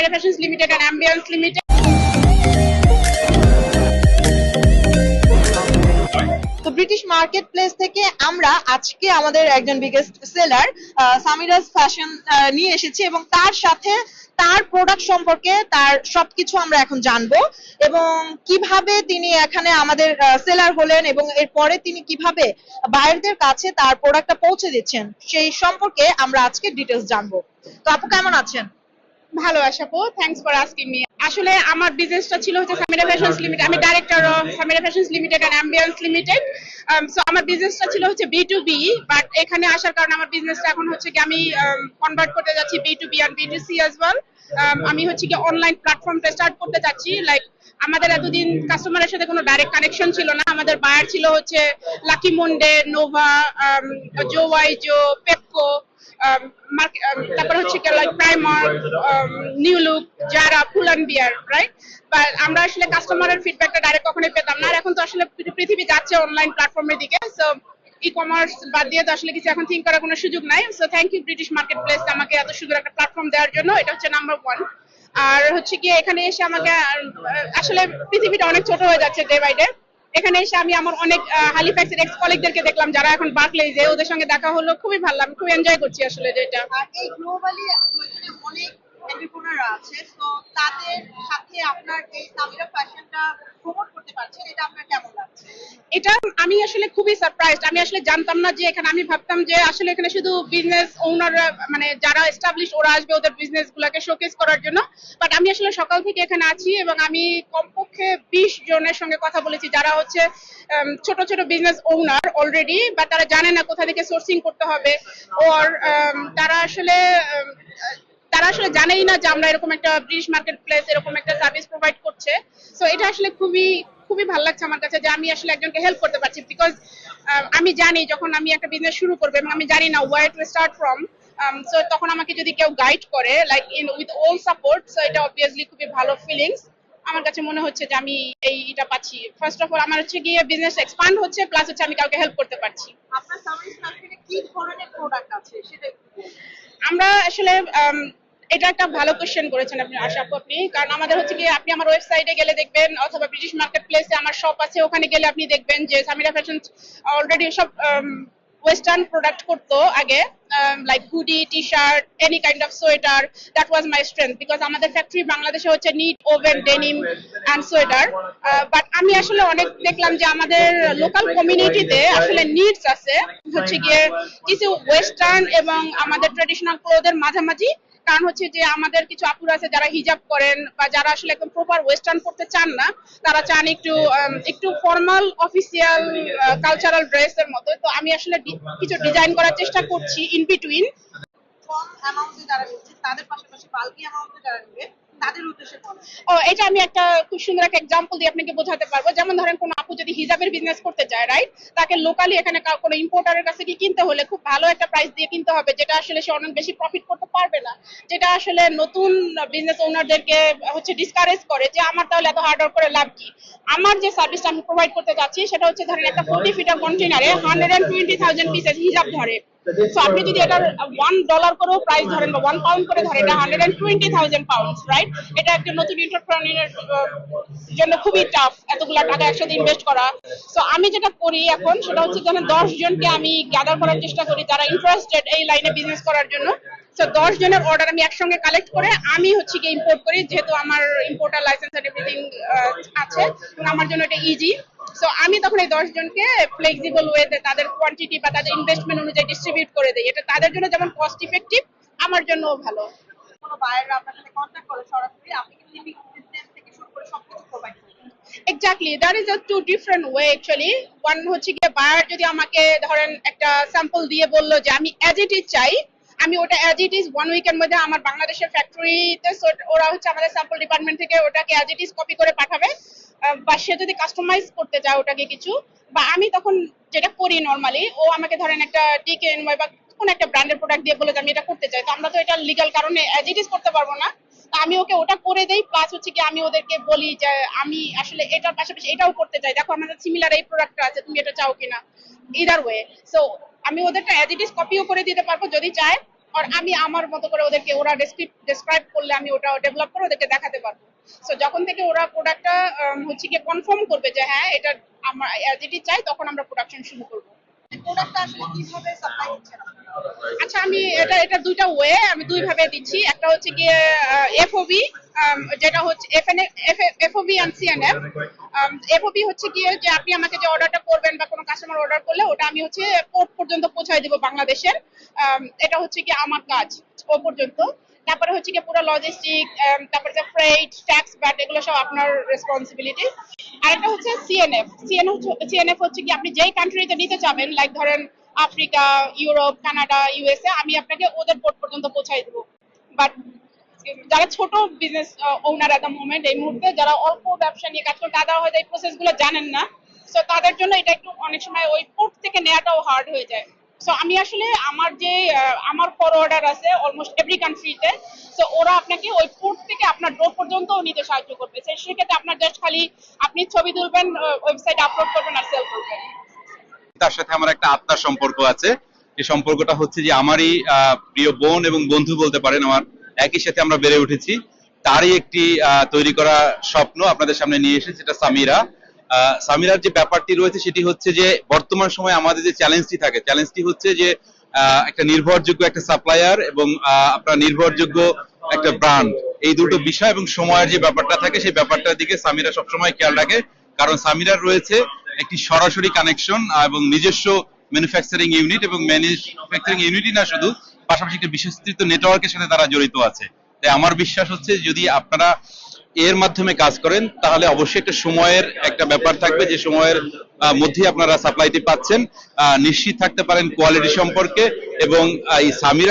Samira Fashions Limited and Ambience Limited. তো British market place থেকে আমরা আজকে আমাদের একজন বিগেস্ট সেলার সামিরাজ ফ্যাশন নিয়ে এসেছি এবং তার সাথে তার প্রোডাক্ট সম্পর্কে তার সবকিছু আমরা এখন জানব এবং কীভাবে তিনি এখানে আমাদের সেলার হলেন এবং এরপরে তিনি কীভাবে বায়ারদের কাছে তার প্রোডাক্টটা পৌঁছে দিচ্ছেন সেই সম্পর্কে আমরা আজকে ডিটেলস জানব তো আপু, কেমন আছেন ভালো আশাপু থ্যাঙ্কস ফর আস্কিং মি আসলে আমার বিজনেসটা ছিল হচ্ছে সামিরা ফ্যাশনস লিমিটেড আমি director of Samira Fashions Limited and Ambience Limited so আমার বিজনেসটা ছিল হচ্ছে বি টু বি বাট এখানে আসার কারণে আমার বিজনেসটা এখন হচ্ছে কি আমি কনভার্ট করতে যাচ্ছি B to B and B to C as well আমি হচ্ছে কি অনলাইন প্ল্যাটফর্মটা স্টার্ট করতে যাচ্ছি। লাইক আমাদের এতদিন কাস্টমারের সাথে কোনো ডাইরেক্ট কানেকশন ছিল না। আমাদের বায়ার ছিল হচ্ছে লাকি মন্ডে নোভা জো ওয়াই জো পেপকো তারপর হচ্ছে লাইক প্রাইমার নিউ লুক যারা পুলান বিয়ার রাইট বা আমরা আসলে কাস্টমারের ফিডব্যাকটা ডাইরেক্ট কখনোই পেতাম না। আর এখন তো আসলে পৃথি- পৃথিবী যাচ্ছে অনলাইন প্ল্যাটফর্মের দিকে সো ই কমার্স বাদ দিয়ে তো আসলে কিছু এখন থিঙ্ক করার কোনো সুযোগ নাই। So thank you British Market Place আমাকে এত সুন্দর একটা প্ল্যাটফর্ম দেওয়ার জন্য। এটা হচ্ছে নাম্বার ওয়ান আর হচ্ছে কি এখানে এসে আমাকে আসলে পৃথিবীটা অনেক ছোট হয়ে যাচ্ছে ডে বাই ডে এখানে এসে আমি আমার অনেক হালিফ্যাক্সের এক্স কলিগদেরকে দেখলাম যারা এখন বার্কলেজে ওদের সঙ্গে দেখা হলো, খুবই ভালো আমি খুব এনজয় করছি আসলে যেটা। আছে, তো তাদের সাথে আপনার এই সামিরা ফ্যাশনটা প্রমোট করতে পারছেন এটা আপনার কেমন লাগছে? এটা আমি আসলে খুবই সারপ্রাইজড আমি আসলে জানতাম না যে এখানে, আমি ভাবতাম যে আসলে এখানে শুধু বিজনেস ওনার মানে যারা এস্টাবলিশ ওরা আসবে ওদের বিজনেস গুলাকে শোকেস করার জন্য। বাট আমি আসলে সকাল থেকে এখানে আছি এবং আমি কমপক্ষে বিশ জনের সঙ্গে কথা বলেছি যারা হচ্ছে ছোট ছোট বিজনেস ওনার অলরেডি বা তারা জানে না কোথা থেকে সোর্সিং করতে হবে। ওর তারা আসলে তারা আসলে জানেই না যে আমরা এরকম একটা ব্রিটিশ মার্কেট প্লেস এরকম একটা সার্ভিস প্রোভাইড করছে। সো এটা আসলে খুবই খুবই ভালো লাগছে আমার কাছে যে আমি আসলে একজনকে হেল্প করতে পারছি। বিকজ আমি জানি যখন আমি একটা বিজনেস শুরু করব এবং আমি জানি না where to start from so তখন আমাকে যদি কেউ গাইড করে like in with all support so এটা অবভিয়াসলি খুবই ভালো ফিলিংস আমার কাছে মনে হচ্ছে যে আমি এইটা পাচ্ছি। ফার্স্ট অফ অল আমার হচ্ছে গিয়ে বিজনেস এক্সপান্ড হচ্ছে প্লাস হচ্ছে আমি কাউকে হেল্প করতে পারছি। আপনার সামিরা ফ্যাশনে কি ধরনের প্রোডাক্ট আছে সেটা। আমরা আসলে উম, এটা একটা ভালো কোশ্চেন করেছেন আপনি আশা আপু আপনি। কারণ আমাদের হচ্ছে কি আপনি আমার ওয়েবসাইটে গেলে দেখবেন, অথবা ব্রিটিশ মার্কেট প্লেসে আমার শপ আছে, ওখানে গেলে আপনি দেখবেন যে সামিরা ফ্যাশন অলরেডি সব ওয়েস্টার্ন প্রোডাক্ট করতো আগে like hoodie T shirt any kind of sweater that was my strength because আমাদের ফ্যাক্টরি বাংলাদেশে হচ্ছে knit woven denim and sweater but আমি আসলে অনেক দেখলাম যে আমাদের লোকাল কমিউনিটিতে আসলে নিডস আছে, হচ্ছে গিয়ে কিছু ওয়েস্টার্ন এবং আমাদের ট্রেডিশনাল ক্লোথের মাঝামাঝি কারণ হচ্ছে যে আমাদের কিছু আপুর আছে যারা হিজাব করেন বা যারা আসলে একদম প্রপার ওয়েস্টার্ন পড়তে চান না, তারা চান একটু একটু ফর্মাল অফিসিয়াল কালচারাল ড্রেস এর মতো। তো আমি আসলে কিছু ডিজাইন করার চেষ্টা করছি ইন বিটুইন কম অ্যামাউন্টে যারা নিচ্ছে, তাদের পাশাপাশি বাল্কি অ্যামাউন্টে যারা নেবে তাদের উদ্দেশ্যে ও, এটা আমি একটা খুব সুন্দর একটা এক্সাম্পল দিয়ে আপনাকে বোঝাতে পারব। যেমন ধরেন, কোন আপু যদি হিজাবের বিজনেস করতে চায় রাইট তাকে লোকালি এখানে কোনো ইম্পোর্টারের কাছে কি কিনতে হলে খুব ভালো একটা প্রাইস দিয়ে কিনতে হবে, যেটা আসলে সে অনেক বেশি প্রফিট করতে পারবে না। যেটা আসলে নতুন বিজনেস ওনারদেরকে হচ্ছে ডিসকারেজ করে যে, আমার তাহলে এত হার্ড ওয়ার্ক করে লাভ কি? আমার যে সার্ভিসটা আমি প্রোভাইড করতে যাচ্ছি, সেটা হচ্ছে ধরেন একটা ফোর্টি ফিটার কন্টেনারে hundred and twenty thousand pieces হিজাব ধরে। সো আপনি যদি এটা ওয়ান ডলার করেও প্রাইস ধরেন বা ওয়ান পাউন্ড করে ধরেন এটা hundred and twenty thousand pound right এটা একটা নতুন এন্টারপ্রেনিয়ার জন্য খুবই টাফ এতগুলা টাকা একসাথে ইনভেস্ট করা। সো আমি যেটা করি এখন সেটা হচ্ছে যেন দশ জনকে আমি গ্যাদার করার চেষ্টা করি যারা ইন্টারেস্টেড এই লাইনে বিজনেস করার জন্য। সো দশ জনের অর্ডার আমি একসঙ্গে কালেক্ট করে আমি হচ্ছে গিয়ে ইম্পোর্ট করি যেহেতু আমার ইম্পোর্টার লাইসেন্স এন্ড এভরিথিং আছে আমার জন্য এটা ইজি সো আমি তখন এই দশ জনকে ফ্লেক্সিবল ওয়েতে তাদের কোয়ান্টিটি বা তাদের ইনভেস্টমেন্ট অনুযায়ী ডিস্ট্রিবিউট করে দিই। এটা তাদের জন্য যেমন কস্ট ইফেক্টিভ আমার জন্যও ভালো। কোনো বায়াররা আপনার সাথে কন্ট্যাক্ট করে সরাসরি? আপনি কিন্তু সিস্টেম থেকে শুরু করে সবকিছু provide exactly that is a two different way actually one হচ্ছে গিয়ে বায়ার যদি আমাকে ধরেন একটা স্যাম্পল দিয়ে বলল যে আমি অ্যাজ ইট ইজ চাই আমি ওটা অ্যাজ ইট ইজ ওয়ান উইকের মধ্যে আমার বাংলাদেশের ফ্যাক্টরিতে ওরা হচ্ছে আমাদের স্যাম্পল ডিপার্টমেন্ট থেকে ওটাকে অ্যাজ ইট ইজ কপি করে পাঠাবে। বা সে যদি কাস্টমাইজ করতে চায় ওটাকে কিছু, বা আমি তখন যেটা করি নর্মালি ও আমাকে ধরেন একটা টিকেন বা কোন একটা ব্র্যান্ডের প্রোডাক্ট দিয়ে বলে যে আমি এটা করতে চাই, তো আমরা তো এটা লিগাল কারণে অ্যাজ ইট ইজ করতে পারব না। তো আমি ওকে ওটা করে দেই প্লাস হচ্ছে কি আমি ওদেরকে বলি যে আমি আসলে এটার পাশাপাশি এটাও করতে চাই। দেখো আমাদের সিমিলার এই প্রোডাক্টটা আছে, তুমি এটা চাও কিনা? ইদার ওয়ে সো আমি ওদেরটা অ্যাজ ইট ইজ কপিও করে দিতে পারব, যদি চায়। আর আমি আমার মতো করে ওদেরকে ওরা ডেসক্রাইব করলে আমি ওটা ডেভেলপ করে ওদেরকে দেখাতে পারব। সো যখন থেকে ওরা প্রোডাক্টটা হচ্ছে গিয়ে কনফার্ম করবে যে হ্যাঁ এটা আমার যেটি চাই তখন আমরা প্রোডাকশন শুরু করব। প্রোডাক্টটা আসলে কীভাবে সাপ্লাই হচ্ছে? আচ্ছা আমি এটা এটা দুইটা ওয়ে আমি দুই ভাবে দিচ্ছি। একটা হচ্ছে গিয়ে এফওবি যেটা হচ্ছে এফওবি এন্ড সিএনএফ এফওবি হচ্ছে গিয়ে যে আপনি আমাকে যে অর্ডারটা করবেন বা কোনো কাস্টমার অর্ডার করলে, ওটা আমি হচ্ছে পোর্ট পর্যন্ত পৌঁছায় দেবো বাংলাদেশের। এটা হচ্ছে কি আমার কাজ ও পর্যন্ত। তারপরে হচ্ছে কি পুরো লজিস্টিক তারপরে যে ফ্রেট ট্যাক্স ব্যাট এগুলো সব আপনার রেসপন্সিবিলিটি আর আরেকটা হচ্ছে সিএনএফ সিএনএফ সিএনএফ হচ্ছে কি আপনি যেই কান্ট্রিতে নিতে চাবেন লাইক ধরেন আফ্রিকা ইউরোপ কানাডা ইউএসএ আমি আপনাকে ওদের পোর্ট পর্যন্ত পৌঁছাই দেবো। বাট যারা ছোট business owner at the moment এই মুহূর্তে যারা অল্প ব্যবসা নিয়ে কাজ করে তারা হয়তো এই প্রসেসগুলো জানেন না। সো তাদের জন্য এটা একটু অনেক সময় ওই পোর্ট থেকে নেওয়াটাও হার্ড হয়ে যায়। সো আমি আসলে আমার যে আমার ফরওয়ার্ডার আছে অলমোস্ট এভরি কান্ট্রিতে সো ওরা আপনাকে ওই পোর্ট থেকে আপনার ডোর পর্যন্ত নিতে সাহায্য করবে। সেক্ষেত্রে আপনার জাস্ট খালি আপনি ছবি তুলবেন ওয়েবসাইট আপলোড করবেন আর সেল করবেন। তার সাথে আমার একটা আত্মার সম্পর্ক আছে। এই সম্পর্কটা হচ্ছে যে, আমারই প্রিয় বোন এবং বন্ধু বলতে পারেন আমার। একই সাথে আমরা বেড়ে উঠেছি। তারই একটি তৈরি করা স্বপ্ন আপনাদের সামনে নিয়ে এসেছে, সেটা সামিরা। সামিরার যে ব্যাপারটি রয়েছে, সেটি হচ্ছে যে বর্তমান সময়ে আমাদের যে চ্যালেঞ্জটি থাকে, চ্যালেঞ্জটি হচ্ছে যে একটা নির্ভরযোগ্য একটা সাপ্লায়ার এবং আপনার নির্ভরযোগ্য একটা ব্র্যান্ড। এই দুটো বিষয় এবং সময়ের যে ব্যাপারটা থাকে, সেই ব্যাপারটার দিকে সামিরা সবসময় খেয়াল রাখে। কারণ সামিরার রয়েছে একটি সরাসরি কানেকশন এবং নিজস্ব ম্যানুফ্যাকচারিং ইউনিট এবং ম্যানুফ্যাকচারিং ইউনিটই না শুধু পাশাপাশি একটা বিশ্বস্ত নেটওয়ার্কের সাথে তারা জড়িত আছে। তাই আমার বিশ্বাস হচ্ছে যদি আপনারা এর মাধ্যমে কাজ করেন, তাহলে অবশ্যই একটা সময়ের একটা ব্যাপার থাকবে যে সময়ের মধ্যে মধ্যেই আপনারা সাপ্লাইটি পাচ্ছেন। নিশ্চিত থাকতে পারেন কোয়ালিটি সম্পর্কে এবং এই সামিরার